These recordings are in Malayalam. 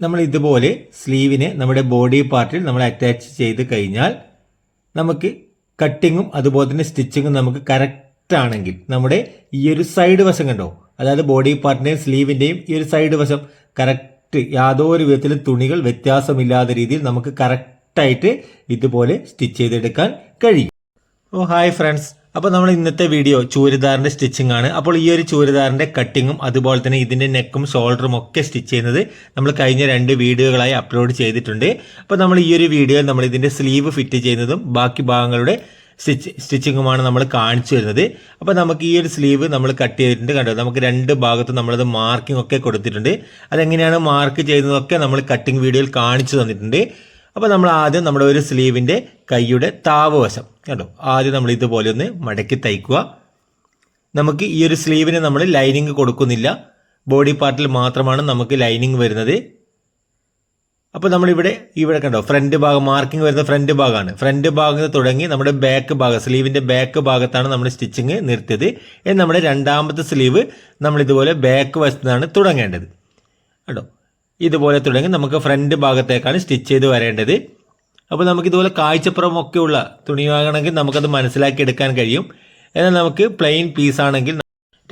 നമ്മൾ ഇതുപോലെ സ്ലീവിനെ നമ്മുടെ ബോഡി പാർട്ടിൽ നമ്മൾ അറ്റാച്ച് ചെയ്ത് കഴിഞ്ഞാൽ നമുക്ക് കട്ടിങ്ങും അതുപോലെ തന്നെ സ്റ്റിച്ചിങ്ങും നമുക്ക് കറക്റ്റ് ആണെങ്കിൽ നമ്മുടെ ഈ ഒരു സൈഡ് വശം കണ്ടോ? അതായത് ബോഡി പാർട്ടിന്റെയും സ്ലീവിന്റെയും ഈ ഒരു സൈഡ് വശം കറക്റ്റ് യാതൊരു വിധത്തിലും തുണികൾ വ്യത്യാസമില്ലാത്ത രീതിയിൽ നമുക്ക് കറക്റ്റായിട്ട് ഇതുപോലെ സ്റ്റിച്ച് ചെയ്തെടുക്കാൻ കഴിയും. ഓ ഹായ് ഫ്രണ്ട്സ് അപ്പോൾ നമ്മൾ ഇന്നത്തെ വീഡിയോ ചൂരിദാറിന്റെ സ്റ്റിച്ചിങ് ആണ്. അപ്പോൾ ഈ ഒരു ചൂരിദാറിന്റെ കട്ടിങ്ങും അതുപോലെ തന്നെ ഇതിന്റെ നെക്കും ഷോൾഡറും ഒക്കെ സ്റ്റിച്ച് ചെയ്യുന്നത് നമ്മൾ കഴിഞ്ഞ രണ്ട് വീഡിയോകളായി അപ്ലോഡ് ചെയ്തിട്ടുണ്ട്. അപ്പോൾ നമ്മൾ ഈ ഒരു വീഡിയോയിൽ നമ്മൾ ഇതിന്റെ സ്ലീവ് ഫിറ്റ് ചെയ്യുന്നതും ബാക്കി ഭാഗങ്ങളുടെ സ്റ്റിച്ച് സ്റ്റിച്ചിങ്ങുമാണ് നമ്മൾ കാണിച്ചു വരുന്നത് അപ്പോൾ നമുക്ക് ഈ ഒരു സ്ലീവ് നമ്മൾ കട്ട് ചെയ്തിട്ടുണ്ട്. കണ്ടോ? നമുക്ക് രണ്ട് ഭാഗത്ത് നമ്മളത് മാർക്കിംഗ് ഒക്കെ കൊടുത്തിട്ടുണ്ട്. അതെങ്ങനെയാണ് മാർക്ക് ചെയ്യുന്നതൊക്കെ നമ്മൾ കട്ടിംഗ് വീഡിയോയിൽ കാണിച്ചു തന്നിട്ടുണ്ട്. അപ്പോൾ നമ്മൾ ആദ്യം നമ്മുടെ ഒരു സ്ലീവിന്റെ കൈയുടെ താവ് വശം കേട്ടോ ആദ്യം നമ്മൾ ഇതുപോലെ ഒന്ന് മടക്കി തയ്ക്കുക. നമുക്ക് ഈ ഒരു സ്ലീവിന് നമ്മൾ ലൈനിങ് കൊടുക്കുന്നില്ല. ബോഡി പാർട്ടിൽ മാത്രമാണ് നമുക്ക് ലൈനിങ് വരുന്നത്. അപ്പോൾ നമ്മളിവിടെ ഇവിടെ കണ്ടോ? ഫ്രണ്ട് ഭാഗം മാർക്കിംഗ് വരുന്ന ഫ്രണ്ട് ഭാഗമാണ്. ഫ്രണ്ട് ഭാഗത്ത് തുടങ്ങി നമ്മുടെ ബാക്ക് ഭാഗം സ്ലീവിന്റെ ബാക്ക് ഭാഗത്താണ് നമ്മൾ സ്റ്റിച്ചിങ് നിർത്തിയത്. നമ്മുടെ രണ്ടാമത്തെ സ്ലീവ് നമ്മൾ ഇതുപോലെ ബാക്ക് വശത്താണ് തുടങ്ങേണ്ടത്. കേട്ടോ ഇതുപോലെ തുടങ്ങി നമുക്ക് ഫ്രണ്ട് ഭാഗത്തേക്കാണ് സ്റ്റിച്ച് ചെയ്ത് വരേണ്ടത്. അപ്പോൾ നമുക്ക് ഇതുപോലെ കാഴ്ചപ്പുറമൊക്കെയുള്ള തുണിയാകണമെങ്കിൽ നമുക്കത് മനസ്സിലാക്കി എടുക്കാൻ കഴിയും. എന്നാൽ നമുക്ക് പ്ലെയിൻ പീസാണെങ്കിൽ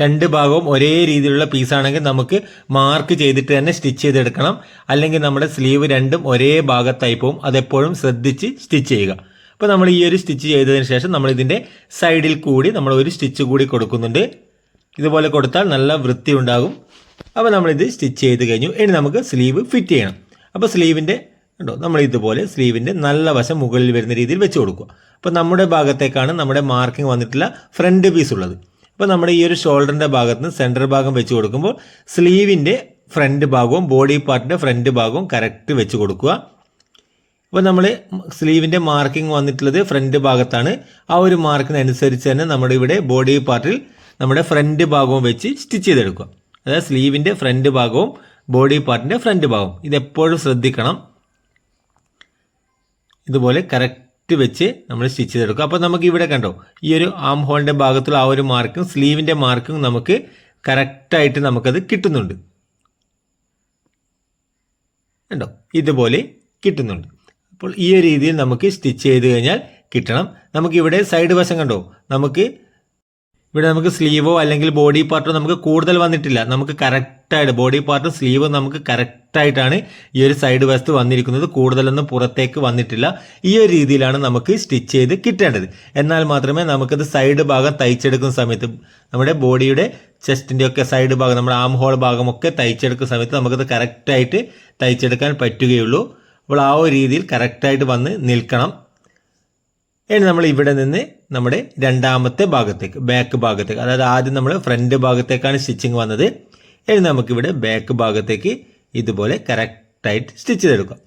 രണ്ട് ഭാഗവും ഒരേ രീതിയിലുള്ള പീസാണെങ്കിൽ നമുക്ക് മാർക്ക് ചെയ്തിട്ട് തന്നെ സ്റ്റിച്ച് ചെയ്തെടുക്കണം. അല്ലെങ്കിൽ നമ്മുടെ സ്ലീവ് രണ്ടും ഒരേ ഭാഗത്തായി പോകും അതെപ്പോഴും ശ്രദ്ധിച്ച് സ്റ്റിച്ച് ചെയ്യുക. അപ്പോൾ നമ്മൾ ഈ ഒരു സ്റ്റിച്ച് ചെയ്തതിന് ശേഷം നമ്മൾ ഇതിന്റെ സൈഡിൽ കൂടി നമ്മൾ ഒരു സ്റ്റിച്ച് കൂടി കൊടുക്കുന്നുണ്ട്. ഇതുപോലെ കൊടുത്താൽ നല്ല വൃത്തി ഉണ്ടാകും അപ്പോൾ നമ്മളിത് സ്റ്റിച്ച് ചെയ്ത് കഴിഞ്ഞു. ഇനി നമുക്ക് സ്ലീവ് ഫിറ്റ് ചെയ്യണം. അപ്പോൾ സ്ലീവിന്റെ കണ്ടോ നമ്മൾ ഇതുപോലെ സ്ലീവിന്റെ നല്ല വശം മുകളിൽ വരുന്ന രീതിയിൽ വെച്ച് കൊടുക്കുക. അപ്പോൾ നമ്മുടെ ഭാഗത്തേക്കാണ് നമ്മുടെ മാർക്കിംഗ് വന്നിട്ടുള്ള ഫ്രണ്ട് പീസ് ഉള്ളത്. അപ്പോൾ നമ്മുടെ ഈ ഒരു ഷോൾഡറിന്റെ ഭാഗത്ത് നിന്ന് സെന്റർ ഭാഗം വെച്ച് കൊടുക്കുമ്പോൾ സ്ലീവിന്റെ ഫ്രണ്ട് ഭാഗവും ബോഡി പാർട്ടിന്റെ ഫ്രണ്ട് ഭാഗവും കറക്റ്റ് വെച്ച് കൊടുക്കുക. അപ്പോൾ നമ്മൾ സ്ലീവിന്റെ മാർക്കിംഗ് വന്നിട്ടുള്ളത് ഫ്രണ്ട് ഭാഗത്താണ്. ആ ഒരു മാർക്കിനനുസരിച്ച് തന്നെ നമ്മുടെ ഇവിടെ ബോഡി പാർട്ടിൽ നമ്മുടെ ഫ്രണ്ട് ഭാഗവും വെച്ച് സ്റ്റിച്ച് ചെയ്തെടുക്കുക. അതായത് സ്ലീവിന്റെ ഫ്രണ്ട് ഭാഗവും ബോഡി പാർട്ടിന്റെ ഫ്രണ്ട് ഭാഗവും. ഇതെപ്പോഴും ശ്രദ്ധിക്കണം. ഇതുപോലെ കറക്റ്റ് വെച്ച് നമ്മൾ സ്റ്റിച്ച് ചെയ്തെടുക്കും. അപ്പോൾ നമുക്ക് ഇവിടെ കണ്ടോ ഈ ഒരു ആം ഹോളിന്റെ ഭാഗത്തുള്ള ആ ഒരു മാർക്കും സ്ലീവിന്റെ മാർക്കും നമുക്ക് കറക്റ്റായിട്ട് നമുക്കത് കിട്ടുന്നുണ്ട്. കണ്ടോ? ഇതുപോലെ കിട്ടുന്നുണ്ട്. അപ്പോൾ ഈ ഒരു രീതിയിൽ നമുക്ക് സ്റ്റിച്ച് ചെയ്ത് കഴിഞ്ഞാൽ കിട്ടണം. നമുക്കിവിടെ സൈഡ് വശം കണ്ടോ? നമുക്ക് ഇവിടെ നമുക്ക് സ്ലീവോ അല്ലെങ്കിൽ ബോഡി പാർട്ടോ നമുക്ക് കൂടുതൽ വന്നിട്ടില്ല. നമുക്ക് കറക്റ്റായിട്ട് ബോഡി പാർട്ടും സ്ലീവും നമുക്ക് കറക്റ്റായിട്ടാണ് ഈ ഒരു സൈഡ് വശത്ത് വന്നിരിക്കുന്നത്. കൂടുതലൊന്നും പുറത്തേക്ക് വന്നിട്ടില്ല. ഈ ഒരു രീതിയിലാണ് നമുക്ക് സ്റ്റിച്ച് ചെയ്ത് കിട്ടേണ്ടത്. എന്നാൽ മാത്രമേ നമുക്കത് സൈഡ് ഭാഗം തയ്ച്ചെടുക്കുന്ന സമയത്ത് നമ്മുടെ ബോഡിയുടെ ചെസ്റ്റിന്റെ ഒക്കെ സൈഡ് ഭാഗം നമ്മുടെ ആം ഹോൾ ഭാഗമൊക്കെ തയ്ച്ചെടുക്കുന്ന സമയത്ത് നമുക്കത് കറക്റ്റായിട്ട് തയ്ച്ചെടുക്കാൻ പറ്റുകയുള്ളൂ. അപ്പോൾ ആ ഒരു രീതിയിൽ കറക്റ്റായിട്ട് വന്ന് നിൽക്കണം. ഇനി നമ്മൾ ഇവിടെ നിന്ന് നമ്മുടെ രണ്ടാമത്തെ ഭാഗത്തേക്ക് ബാക്ക് ഭാഗത്തേക്ക്. അതായത് ആദ്യം നമ്മൾ ഫ്രണ്ട് ഭാഗത്തേക്കാണ് സ്റ്റിച്ചിങ് വന്നത്. ഇനി നമുക്കിവിടെ ബാക്ക് ഭാഗത്തേക്ക് ഇതുപോലെ കറക്റ്റായിട്ട് സ്റ്റിച്ച് ചെയ്തെടുക്കാം.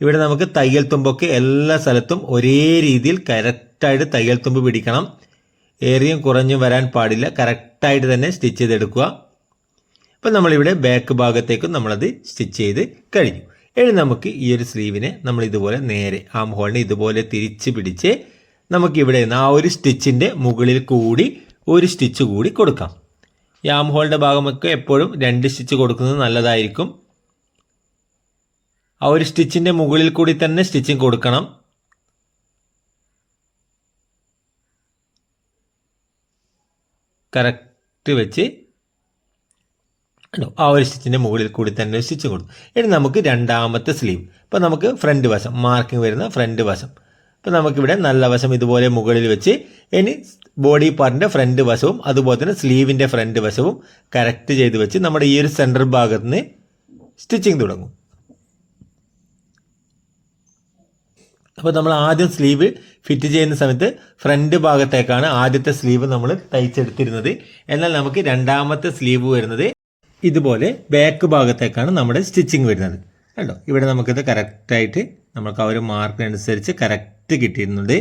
ഇവിടെ നമുക്ക് തയ്യൽ തുമ്പൊക്കെ എല്ലാ സ്ഥലത്തും ഒരേ രീതിയിൽ കറക്റ്റായിട്ട് തയ്യൽ തുമ്പ് പിടിക്കണം. ഏറിയും കുറഞ്ഞും വരാൻ പാടില്ല. കറക്റ്റായിട്ട് തന്നെ സ്റ്റിച്ച് ചെയ്തെടുക്കുക. അപ്പം നമ്മളിവിടെ ബാക്ക് ഭാഗത്തേക്കും നമ്മളത് സ്റ്റിച്ച് ചെയ്ത് കഴിഞ്ഞു. ഇനി നമുക്ക് ഈ ഒരു സ്ലീവിനെ നമ്മൾ ഇതുപോലെ നേരെ ആം ഹോളിനെ ഇതുപോലെ തിരിച്ച് പിടിച്ച് നമുക്ക് ഇവിടെ നിന്ന് ആ ഒരു സ്റ്റിച്ചിന്റെ മുകളിൽ കൂടി ഒരു സ്റ്റിച്ച് കൂടി കൊടുക്കാം. യാം ഹോളിന്റെ ഭാഗമൊക്കെ എപ്പോഴും രണ്ട് സ്റ്റിച്ച് കൊടുക്കുന്നത് നല്ലതായിരിക്കും. ആ ഒരു സ്റ്റിച്ചിന്റെ മുകളിൽ കൂടി തന്നെ സ്റ്റിച്ചിങ് കൊടുക്കണം. കറക്റ്റ് വെച്ച് ആ ഒരു സ്റ്റിച്ചിന്റെ മുകളിൽ കൂടി തന്നെ സ്റ്റിച്ച് കൊടുക്കും. ഇനി നമുക്ക് രണ്ടാമത്തെ സ്ലീവ്. ഇപ്പം നമുക്ക് ഫ്രണ്ട് വശം മാർക്കിംഗ് വരുന്ന ഫ്രണ്ട് വശം. ഇപ്പോൾ നമുക്കിവിടെ നല്ല വശം ഇതുപോലെ മുകളിൽ വെച്ച് ഇനി ബോഡി പാർട്ടിന്റെ ഫ്രണ്ട് വശവും അതുപോലെ തന്നെ സ്ലീവിന്റെ ഫ്രണ്ട് വശവും കറക്റ്റ് ചെയ്ത് വെച്ച് നമ്മുടെ ഈ ഒരു സെന്റർ ഭാഗത്ത് നിന്ന് സ്റ്റിച്ചിങ് തുടങ്ങും. അപ്പോൾ നമ്മൾ ആദ്യം സ്ലീവ് ഫിറ്റ് ചെയ്യുന്ന സമയത്ത് ഫ്രണ്ട് ഭാഗത്തേക്കാണ് ആദ്യത്തെ സ്ലീവ് നമ്മൾ തയ്ച്ചെടുത്തിരുന്നത്. എന്നാൽ നമുക്ക് രണ്ടാമത്തെ സ്ലീവ് വരുന്നത് ഇതുപോലെ ബാക്ക് ഭാഗത്തേക്കാണ് നമ്മുടെ സ്റ്റിച്ചിങ് വരുന്നത്. കണ്ടോ? ഇവിടെ നമുക്കിത് കറക്റ്റായിട്ട് നമുക്ക് ആ ഒരു മാർക്കിനനുസരിച്ച് കറക്റ്റ് കിട്ടിയിരുന്നുണ്ട്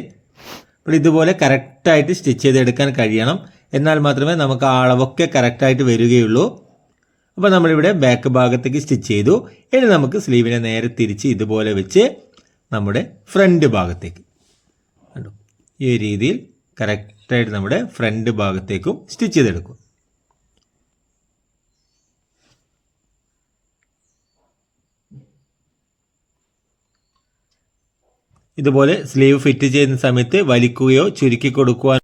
അപ്പോൾ ഇതുപോലെ കറക്റ്റായിട്ട് സ്റ്റിച്ച് ചെയ്തെടുക്കാൻ കഴിയണം. എന്നാൽ മാത്രമേ നമുക്ക് ആ അളവൊക്കെ കറക്റ്റായിട്ട് വരികയുള്ളൂ. അപ്പോൾ നമ്മളിവിടെ ബാക്ക് ഭാഗത്തേക്ക് സ്റ്റിച്ച് ചെയ്തു. ഇനി നമുക്ക് സ്ലീവിനെ നേരെ തിരിച്ച് ഇതുപോലെ വെച്ച് നമ്മുടെ ഫ്രണ്ട് ഭാഗത്തേക്ക്. കണ്ടു? ഈ രീതിയിൽ കറക്റ്റായിട്ട് നമ്മുടെ ഫ്രണ്ട് ഭാഗത്തേക്കും സ്റ്റിച്ച് ചെയ്തെടുക്കും. ഇതുപോലെ സ്ലീവ് ഫിറ്റ് ചെയ്യുന്ന സമയത്ത് വലിക്കുകയോ ചുരുക്കി കൊടുക്കുവാൻ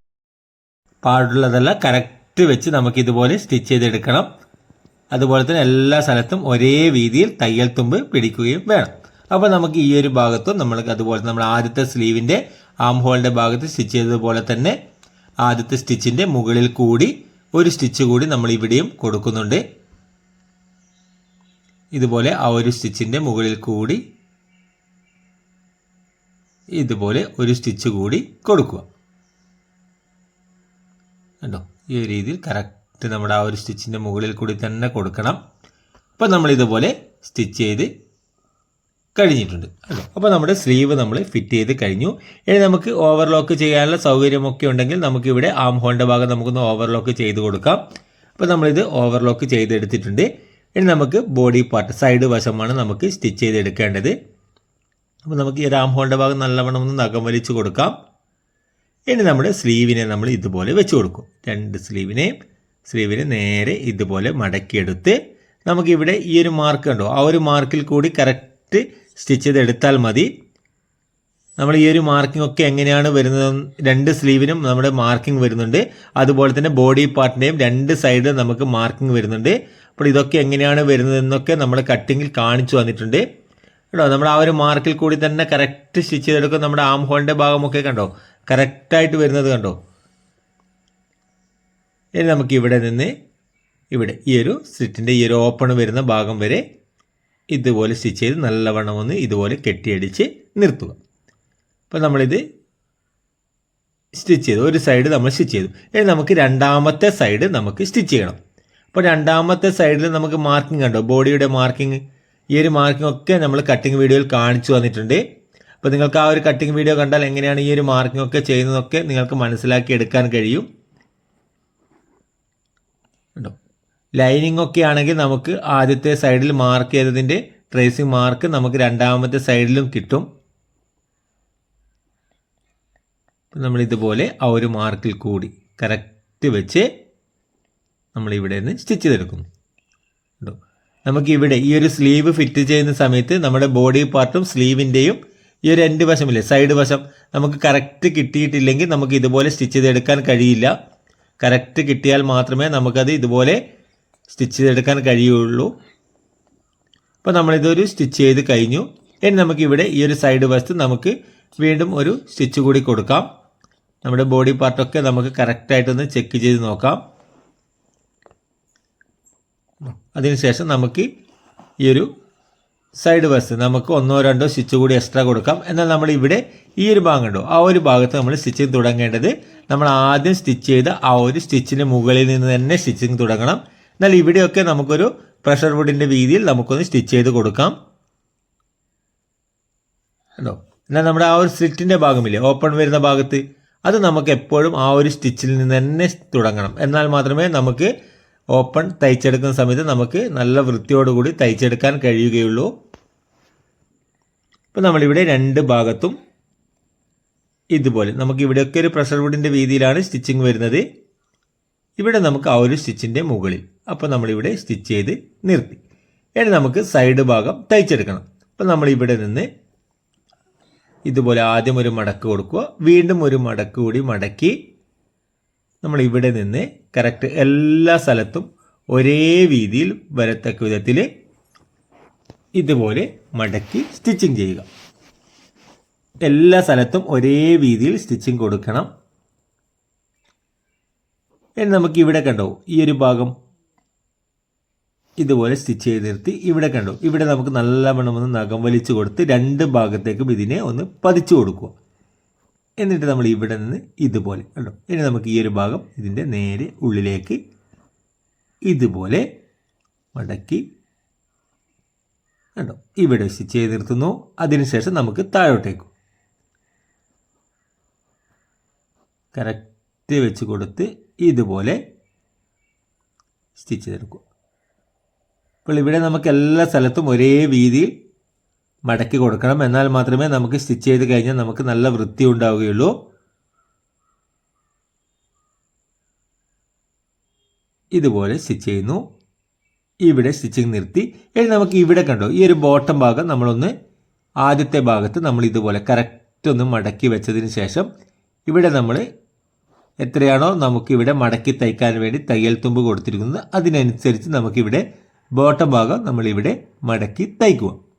പാടുള്ളതല്ല കറക്റ്റ് വെച്ച് നമുക്ക് ഇതുപോലെ സ്റ്റിച്ച് ചെയ്തെടുക്കണം. അതുപോലെ തന്നെ എല്ലാ സ്ഥലത്തും ഒരേ രീതിയിൽ തയ്യൽ തുമ്പ് പിടിക്കുകയും വേണം. അപ്പോൾ നമുക്ക് ഈ ഒരു ഭാഗത്തും നമ്മൾ അതുപോലെ നമ്മൾ ആദ്യത്തെ സ്ലീവിന്റെ ആം ഹോളിന്റെ ഭാഗത്ത് സ്റ്റിച്ച് ചെയ്തതുപോലെ തന്നെ ആദ്യത്തെ സ്റ്റിച്ചിന്റെ മുകളിൽ കൂടി ഒരു സ്റ്റിച്ച് കൂടി നമ്മൾ ഇവിടെയും കൊടുക്കുന്നുണ്ട്. ഇതുപോലെ ആ ഒരു സ്റ്റിച്ചിന്റെ മുകളിൽ കൂടി ഇതുപോലെ ഒരു സ്റ്റിച്ച് കൂടി കൊടുക്കുക. കണ്ടോ? ഈ ഒരു രീതിയിൽ കറക്റ്റ് നമ്മുടെ ആ ഒരു സ്റ്റിച്ചിന്റെ മുകളിൽ കൂടി തന്നെ കൊടുക്കണം. അപ്പോൾ നമ്മൾ ഇതുപോലെ സ്റ്റിച്ച് ചെയ്ത് കഴിഞ്ഞിട്ടുണ്ട്. അല്ലോ അപ്പോൾ നമ്മുടെ സ്ലീവ് നമ്മൾ ഫിറ്റ് ചെയ്ത് കഴിഞ്ഞു. ഇനി നമുക്ക് ഓവർലോക്ക് ചെയ്യാനുള്ള സൗകര്യമൊക്കെ ഉണ്ടെങ്കിൽ നമുക്ക് ഇവിടെ ആം ഹോളിന്റെ ഭാഗം നമുക്കൊന്ന് ഓവർലോക്ക് ചെയ്ത് കൊടുക്കാം. അപ്പോൾ നമ്മളിത് ഓവർലോക്ക് ചെയ്തെടുത്തിട്ടുണ്ട്. ഇനി നമുക്ക് ബോഡി പാർട്ട് സൈഡ് വശമാണ് നമുക്ക് സ്റ്റിച്ച് ചെയ്തെടുക്കേണ്ടത്. അപ്പോൾ നമുക്ക് ഈ റാം ഹോളിന്റെ ഭാഗം നല്ലവണ്ണം ഒന്ന് നഖം വലിച്ച് കൊടുക്കാം. ഇനി നമ്മുടെ സ്ലീവിനെ നമ്മൾ ഇതുപോലെ വെച്ച് കൊടുക്കും. രണ്ട് സ്ലീവിനെയും സ്ലീവിനെ നേരെ ഇതുപോലെ മടക്കിയെടുത്ത് നമുക്കിവിടെ ഈ ഒരു മാർക്ക് ഉണ്ടോ ആ ഒരു മാർക്കിൽ കൂടി കറക്റ്റ് സ്റ്റിച്ച് ചെയ്തെടുത്താൽ മതി. നമ്മൾ ഈ ഒരു മാർക്കിംഗ് ഒക്കെ എങ്ങനെയാണ് വരുന്നത്? രണ്ട് സ്ലീവിനും നമ്മുടെ മാർക്കിംഗ് വരുന്നുണ്ട്. അതുപോലെ തന്നെ ബോഡി പാർട്ടിന്റെയും രണ്ട് സൈഡിലും നമുക്ക് മാർക്കിംഗ് വരുന്നുണ്ട്. അപ്പോൾ ഇതൊക്കെ എങ്ങനെയാണ് വരുന്നതെന്നൊക്കെ നമ്മൾ കട്ടിങ്ങിൽ കാണിച്ചു വന്നിട്ടുണ്ട് കേട്ടോ നമ്മൾ ആ ഒരു മാർക്കിൽ കൂടി തന്നെ കറക്റ്റ് സ്റ്റിച്ച് ചെയ്തെടുക്കും നമ്മുടെ ആം ഹോളിന്റെ ഭാഗമൊക്കെ കണ്ടോ? കറക്റ്റായിട്ട് വരുന്നത് കണ്ടോ? ഇനി നമുക്ക് ഇവിടെ നിന്ന് ഇവിടെ ഈ ഒരു സ്റ്റിച്ചിന്റെ ഈ ഒരു ഓപ്പൺ വരുന്ന ഭാഗം വരെ ഇതുപോലെ സ്റ്റിച്ച് ചെയ്ത് നല്ലവണ്ണം ഒന്ന് ഇതുപോലെ കെട്ടിയടിച്ച് നിർത്തുക. അപ്പോൾ നമ്മളിത് സ്റ്റിച്ച് ചെയ്തു. ഒരു സൈഡ് നമ്മൾ സ്റ്റിച്ച് ചെയ്തു. ഇനി നമുക്ക് രണ്ടാമത്തെ സൈഡ് നമുക്ക് സ്റ്റിച്ച് ചെയ്യണം. അപ്പോൾ രണ്ടാമത്തെ സൈഡിൽ നമുക്ക് മാർക്കിംഗ് കണ്ടോ? ബോഡിയുടെ മാർക്കിംഗ് ഈ ഒരു മാർക്കിംഗ് ഒക്കെ നമ്മൾ കട്ടിംഗ് വീഡിയോയിൽ കാണിച്ചു വന്നിട്ടുണ്ട് അപ്പോൾ നിങ്ങൾക്ക് ആ ഒരു കട്ടിംഗ് വീഡിയോ കണ്ടാൽ എങ്ങനെയാണ് ഈ ഒരു മാർക്കിംഗ് ഒക്കെ ചെയ്യുന്നതൊക്കെ നിങ്ങൾക്ക് മനസ്സിലാക്കി എടുക്കാൻ കഴിയും. ഉണ്ടോ ലൈനിങ് ഒക്കെ ആണെങ്കിൽ നമുക്ക് ആദ്യത്തെ സൈഡിൽ മാർക്ക് ചെയ്തതിന്റെ ട്രേസിംഗ് മാർക്ക് നമുക്ക് രണ്ടാമത്തെ സൈഡിലും കിട്ടും. നമ്മൾ ഇതുപോലെ ആ ഒരു മാർക്കിൽ കൂടി കറക്റ്റ് വെച്ച് നമ്മൾ ഇവിടെ നിന്ന് സ്റ്റിച്ച് ചെയ്തെടുക്കുന്നു. നമുക്ക് ഇവിടെ ഈ ഒരു സ്ലീവ് ഫിറ്റ് ചെയ്യുന്ന സമയത്ത് നമ്മുടെ ബോഡി പാർട്ടും സ്ലീവിന്റെയും ഈ ഒരു രണ്ട് വശമില്ലേ സൈഡ് വശം നമുക്ക് കറക്റ്റ് കിട്ടിയിട്ടില്ലെങ്കിൽ നമുക്ക് ഇതുപോലെ സ്റ്റിച്ച് ചെയ്തെടുക്കാൻ കഴിയില്ല. കറക്റ്റ് കിട്ടിയാൽ മാത്രമേ നമുക്കത് ഇതുപോലെ സ്റ്റിച്ച് ചെയ്തെടുക്കാൻ കഴിയുള്ളൂ. അപ്പോൾ നമ്മളിതൊരു സ്റ്റിച്ച് ചെയ്ത് കഴിഞ്ഞു. ഇനി നമുക്കിവിടെ ഈ ഒരു സൈഡ് വശത്ത് നമുക്ക് വീണ്ടും ഒരു സ്റ്റിച്ച് കൂടി കൊടുക്കാം. നമ്മുടെ ബോഡി പാർട്ടൊക്കെ നമുക്ക് കറക്റ്റായിട്ടൊന്ന് ചെക്ക് ചെയ്ത് നോക്കാം. അതിനുശേഷം നമുക്ക് ഈ ഒരു സൈഡ് വശത്ത് നമുക്ക് ഒന്നോ രണ്ടോ സ്റ്റിച്ച് കൂടി എക്സ്ട്രാ കൊടുക്കാം. എന്നാൽ നമ്മൾ ഇവിടെ ഈ ഒരു ഭാഗം ഉണ്ടോ ആ ഒരു ഭാഗത്ത് നമ്മൾ സ്റ്റിച്ചിങ് തുടങ്ങേണ്ടത് നമ്മൾ ആദ്യം സ്റ്റിച്ച് ചെയ്ത ആ ഒരു സ്റ്റിച്ചിന്റെ മുകളിൽ നിന്ന് തന്നെ സ്റ്റിച്ചിങ് തുടങ്ങണം. എന്നാൽ ഇവിടെയൊക്കെ നമുക്കൊരു പ്രഷർ വുഡിന്റെ രീതിയിൽ നമുക്കൊന്ന് സ്റ്റിച്ച് ചെയ്ത് കൊടുക്കാം. ഉണ്ടോ എന്നാൽ നമ്മുടെ ആ ഒരു സ്ലിറ്റിന്റെ ഭാഗമില്ലേ? ഓപ്പൺ വരുന്ന ഭാഗത്ത്. അത് നമുക്ക് എപ്പോഴും ആ ഒരു സ്റ്റിച്ചിൽ നിന്ന് തന്നെ തുടങ്ങണം. എന്നാൽ മാത്രമേ നമുക്ക് ഓപ്പൺ തയ്ച്ചെടുക്കുന്ന സമയത്ത് നമുക്ക് നല്ല വൃത്തിയോടുകൂടി തയ്ച്ചെടുക്കാൻ കഴിയുകയുള്ളൂ. ഇപ്പം നമ്മളിവിടെ രണ്ട് ഭാഗത്തും ഇതുപോലെ നമുക്ക് ഇവിടെയൊക്കെ ഒരു പ്രഷർ വുഡിന്റെ രീതിയിലാണ് സ്റ്റിച്ചിങ് വരുന്നത്. ഇവിടെ നമുക്ക് ആ ഒരു സ്റ്റിച്ചിന്റെ മുകളിൽ. അപ്പോൾ നമ്മളിവിടെ സ്റ്റിച്ച് ചെയ്ത് നിർത്തി. ഇനി നമുക്ക് സൈഡ് ഭാഗം തയ്ച്ചെടുക്കണം. അപ്പോൾ നമ്മൾ ഇവിടെ നിന്ന് ഇതുപോലെ ആദ്യം ഒരു മടക്ക് കൊടുക്കുക. വീണ്ടും ഒരു മടക്ക് കൂടി മടക്കി നമ്മൾ ഇവിടെ നിന്ന് കറക്റ്റ് എല്ലാ സ്ഥലത്തും ഒരേ രീതിയിൽ വരത്തക്ക വിധത്തിൽ ഇതുപോലെ മടക്കി സ്റ്റിച്ചിങ് ചെയ്യുക. എല്ലാ സ്ഥലത്തും ഒരേ രീതിയിൽ സ്റ്റിച്ചിങ് കൊടുക്കണം. എന്ന് നമുക്ക് ഇവിടെ കണ്ടോ ഈ ഒരു ഭാഗം ഇതുപോലെ സ്റ്റിച്ച് ചെയ്ത് നിർത്തി ഇവിടെ കണ്ടു ഇവിടെ നമുക്ക് നല്ലവണ്ണം ഒന്ന് നഖം വലിച്ചു കൊടുത്ത് രണ്ട് ഭാഗത്തേക്കും ഇതിനെ ഒന്ന് പതിച്ചു കൊടുക്കുക. എന്നിട്ട് നമ്മൾ ഇവിടെ നിന്ന് ഇതുപോലെ കണ്ടോ? ഇനി നമുക്ക് ഈ ഒരു ഭാഗം ഇതിന്റെ നേരെ ഉള്ളിലേക്ക് ഇതുപോലെ മടക്കി കണ്ടോ? ഇവിടെ സ്റ്റിച്ച് ചെയ്ത് നിർത്തുന്നു. അതിനുശേഷം നമുക്ക് താഴോട്ടേക്കും. കറക്റ്റ് വെച്ച് കൊടുത്ത് ഇതുപോലെ സ്റ്റിച്ച് ചെയ്തെടുക്കുക. അപ്പോൾ ഇവിടെ നമുക്ക് എല്ലാ സ്ഥലത്തും ഒരേ വീതിയിൽ മടക്കി കൊടുക്കണം. എന്നാൽ മാത്രമേ നമുക്ക് സ്റ്റിച്ച് ചെയ്ത് കഴിഞ്ഞാൽ നമുക്ക് നല്ല വൃത്തി ഉണ്ടാവുകയുള്ളൂ. ഇതുപോലെ സ്റ്റിച്ച് ചെയ്യുന്നു. ഇവിടെ സ്റ്റിച്ചിങ് നിർത്തി. ഇനി നമുക്ക് ഇവിടെ കണ്ടോ ഈ ഒരു ബോട്ടം ഭാഗം നമ്മളൊന്ന് ആദ്യത്തെ ഭാഗത്ത് നമ്മൾ ഇതുപോലെ കറക്റ്റ് ഒന്ന് മടക്കി വെച്ചതിന് ശേഷം ഇവിടെ നമ്മൾ എത്രയാണോ നമുക്കിവിടെ മടക്കി തയ്ക്കാൻ വേണ്ടി തയ്യൽ തുമ്പ് കൊടുത്തിരിക്കുന്നത്. അതിനനുസരിച്ച് നമുക്കിവിടെ ബോട്ടം ഭാഗം നമ്മളിവിടെ മടക്കി തയ്ക്കുക.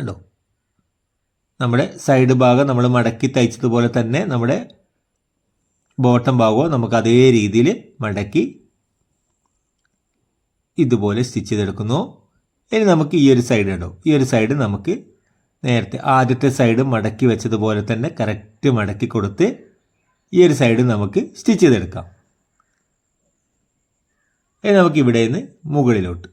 കണ്ടോ? നമ്മുടെ സൈഡ് ഭാഗം നമ്മൾ മടക്കി തയ്ച്ചതുപോലെ തന്നെ നമ്മുടെ ബോട്ടം ഭാഗവും നമുക്ക് അതേ രീതിയിൽ മടക്കി ഇതുപോലെ സ്റ്റിച്ച് ചെയ്തെടുക്കുന്നു. ഇനി നമുക്ക് ഈ ഒരു സൈഡ് ഉണ്ടോ ഈ ഒരു സൈഡ് നമുക്ക് നേരത്തെ ആദ്യത്തെ സൈഡ് മടക്കി വെച്ചതുപോലെ തന്നെ കറക്റ്റ് മടക്കി കൊടുത്ത് ഈ ഒരു സൈഡ് നമുക്ക് സ്റ്റിച്ച് ചെയ്തെടുക്കാം. ഇനി നമുക്ക് ഇവിടെ നിന്ന് മുകളിലോട്ട്.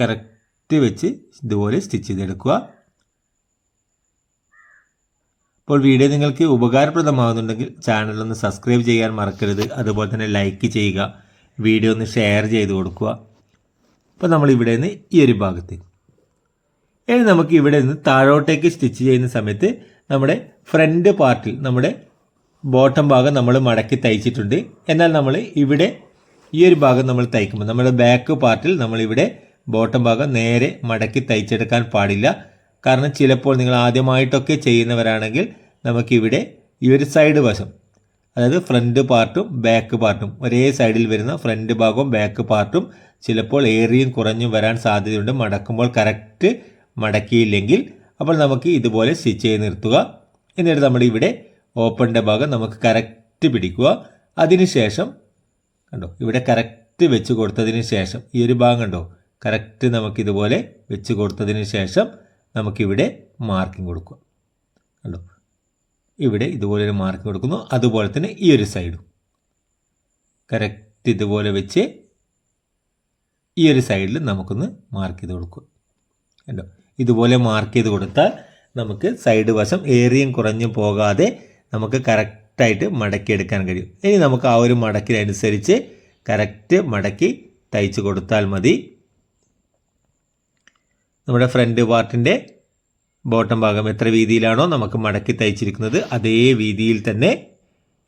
കറക്റ്റ് വെച്ച് ഇതുപോലെ സ്റ്റിച്ച് ചെയ്തെടുക്കുക. അപ്പോൾ വീഡിയോ നിങ്ങൾക്ക് ഉപകാരപ്രദമാകുന്നുണ്ടെങ്കിൽ ചാനൽ ഒന്ന് സബ്സ്ക്രൈബ് ചെയ്യാൻ മറക്കരുത്. അതുപോലെ തന്നെ ലൈക്ക് ചെയ്യുക. വീഡിയോ ഒന്ന് ഷെയർ ചെയ്ത് കൊടുക്കുക. അപ്പോൾ നമ്മൾ ഇവിടെ നിന്ന് ഈ ഒരു ഭാഗത്ത് ഇനി നമുക്ക് ഇവിടെ നിന്ന് താഴോട്ടേക്ക് സ്റ്റിച്ച് ചെയ്യുന്ന സമയത്ത് നമ്മുടെ ഫ്രണ്ട് പാർട്ടിൽ നമ്മുടെ ബോട്ടം ഭാഗം നമ്മൾ മടക്കി തയ്ച്ചിട്ടുണ്ട്. എന്നാൽ നമ്മൾ ഇവിടെ ഈ ഒരു ഭാഗം നമ്മൾ തയ്ക്കുമ്പോൾ നമ്മുടെ ബാക്ക് പാർട്ടിൽ നമ്മളിവിടെ ബോട്ടം ഭാഗം നേരെ മടക്കി തയ്ച്ചെടുക്കാൻ പാടില്ല. കാരണം ചിലപ്പോൾ നിങ്ങൾ ആദ്യമായിട്ടൊക്കെ ചെയ്യുന്നവരാണെങ്കിൽ നമുക്കിവിടെ ഈ ഒരു സൈഡ് വശം അതായത് ഫ്രണ്ട് പാർട്ടും ബാക്ക് പാർട്ടും ഒരേ സൈഡിൽ വരുന്ന ഫ്രണ്ട് ഭാഗവും ബാക്ക് പാർട്ടും ചിലപ്പോൾ ഏറിയും കുറഞ്ഞും വരാൻ സാധ്യതയുണ്ട്. മടക്കുമ്പോൾ കറക്റ്റ് മടക്കിയില്ലെങ്കിൽ അപ്പോൾ നമുക്ക് ഇതുപോലെ സ്റ്റിച്ച് ചെയ്ത് നിർത്തുക. എന്നിട്ട് നമ്മുടെ ഇവിടെ ഓപ്പണിന്റെ ഭാഗം നമുക്ക് കറക്റ്റ് പിടിക്കുക. അതിനുശേഷം കണ്ടോ ഇവിടെ കറക്റ്റ് വെച്ച് കൊടുത്തതിന് ശേഷം ഈ ഒരു ഭാഗം കണ്ടോ കറക്റ്റ് നമുക്കിതുപോലെ വെച്ച് കൊടുത്തതിന് ശേഷം നമുക്കിവിടെ മാർക്കിംഗ് കൊടുക്കുക. കണ്ടോ? ഇവിടെ ഇതുപോലെ ഒരു മാർക്കിംഗ് കൊടുക്കുന്നു. അതുപോലെ തന്നെ ഈ ഒരു സൈഡും. കറക്റ്റ് ഇതുപോലെ വെച്ച് ഈ ഒരു സൈഡിൽ നമുക്കൊന്ന് മാർക്ക് ചെയ്ത് കൊടുക്കുക. കണ്ടോ? ഇതുപോലെ മാർക്ക് ചെയ്ത് കൊടുത്താൽ നമുക്ക് സൈഡ് വശം ഏറിയും കുറഞ്ഞും പോകാതെ നമുക്ക് കറക്റ്റായിട്ട് മടക്കിയെടുക്കാൻ കഴിയും. ഇനി നമുക്ക് ആ ഒരു മടക്കിനനുസരിച്ച് കറക്റ്റ് മടക്കി തയ്ച്ച് കൊടുത്താൽ മതി. നമ്മുടെ ഫ്രണ്ട് പാർട്ടിന്റെ ബോട്ടം ഭാഗം എത്ര വീതിയിലാണോ നമുക്ക് മടക്കി തയ്ച്ചിരിക്കുന്നത് അതേ വീതിയിൽ തന്നെ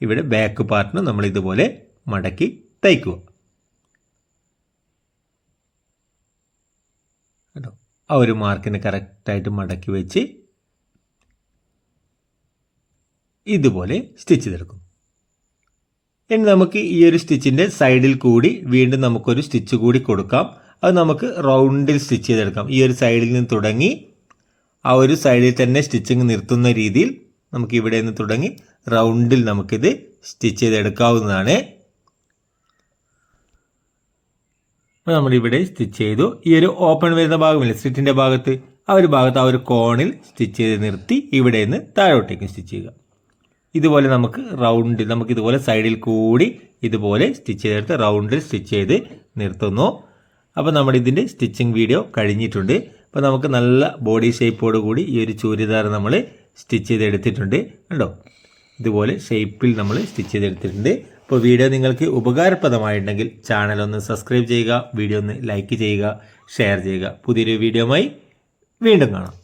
ഇവിടെ ബാക്ക് പാർട്ടിന് നമ്മൾ ഇതുപോലെ മടക്കി തയ്ക്കുക. കേട്ടോ? ആ ഒരു മാർക്കിന് കറക്റ്റായിട്ട് മടക്കി വെച്ച് ഇതുപോലെ സ്റ്റിച്ച് ചെയ്തെടുക്കും. ഇനി നമുക്ക് ഈ ഒരു സ്റ്റിച്ചിന്റെ സൈഡിൽ കൂടി വീണ്ടും നമുക്കൊരു സ്റ്റിച്ച് കൂടി കൊടുക്കാം. അത് നമുക്ക് റൗണ്ടിൽ സ്റ്റിച്ച് ചെയ്തെടുക്കാം. ഈ ഒരു സൈഡിൽ നിന്ന് തുടങ്ങി ആ ഒരു സൈഡിൽ തന്നെ സ്റ്റിച്ചിങ് നിർത്തുന്ന രീതിയിൽ നമുക്ക് ഇവിടെ നിന്ന് തുടങ്ങി റൗണ്ടിൽ നമുക്കിത് സ്റ്റിച്ച് ചെയ്തെടുക്കാവുന്നതാണ്. അപ്പോൾ നമ്മളിവിടെ സ്റ്റിച്ച് ചെയ്തു. ഈ ഒരു ഓപ്പൺ വരുന്ന ഭാഗമില്ല സ്റ്റിച്ചിന്റെ ഭാഗത്ത് ആ ഒരു ഭാഗത്ത് ആ ഒരു കോണിൽ സ്റ്റിച്ച് ചെയ്ത് നിർത്തി ഇവിടെ നിന്ന് താഴോട്ടേക്ക് സ്റ്റിച്ച് ചെയ്യുക. ഇതുപോലെ നമുക്ക് റൗണ്ടിൽ നമുക്ക് ഇതുപോലെ സൈഡിൽ കൂടി ഇതുപോലെ സ്റ്റിച്ച് ചെയ്തെടുത്ത് റൗണ്ടിൽ സ്റ്റിച്ച് ചെയ്ത് നിർത്തുന്നു. അപ്പോൾ നമ്മുടെ ഇതിന്റെ സ്റ്റിച്ചിങ് വീഡിയോ കഴിഞ്ഞിട്ടുണ്ട്. അപ്പോൾ നമുക്ക് നല്ല ബോഡി ഷേപ്പോട് കൂടി ഈ ഒരു ചൂരിദാർ നമ്മൾ സ്റ്റിച്ച് ചെയ്തെടുത്തിട്ടുണ്ട്. കണ്ടോ? ഇതുപോലെ ഷേപ്പിൽ നമ്മൾ സ്റ്റിച്ച് ചെയ്തെടുത്തിട്ടുണ്ട്. അപ്പോൾ വീഡിയോ നിങ്ങൾക്ക് ഉപകാരപ്രദമായിട്ടുണ്ടെങ്കിൽ ചാനൽ ഒന്ന് സബ്സ്ക്രൈബ് ചെയ്യുക വീഡിയോ ഒന്ന് ലൈക്ക് ചെയ്യുക ഷെയർ ചെയ്യുക. പുതിയൊരു വീഡിയോമായി വീണ്ടും കാണാം.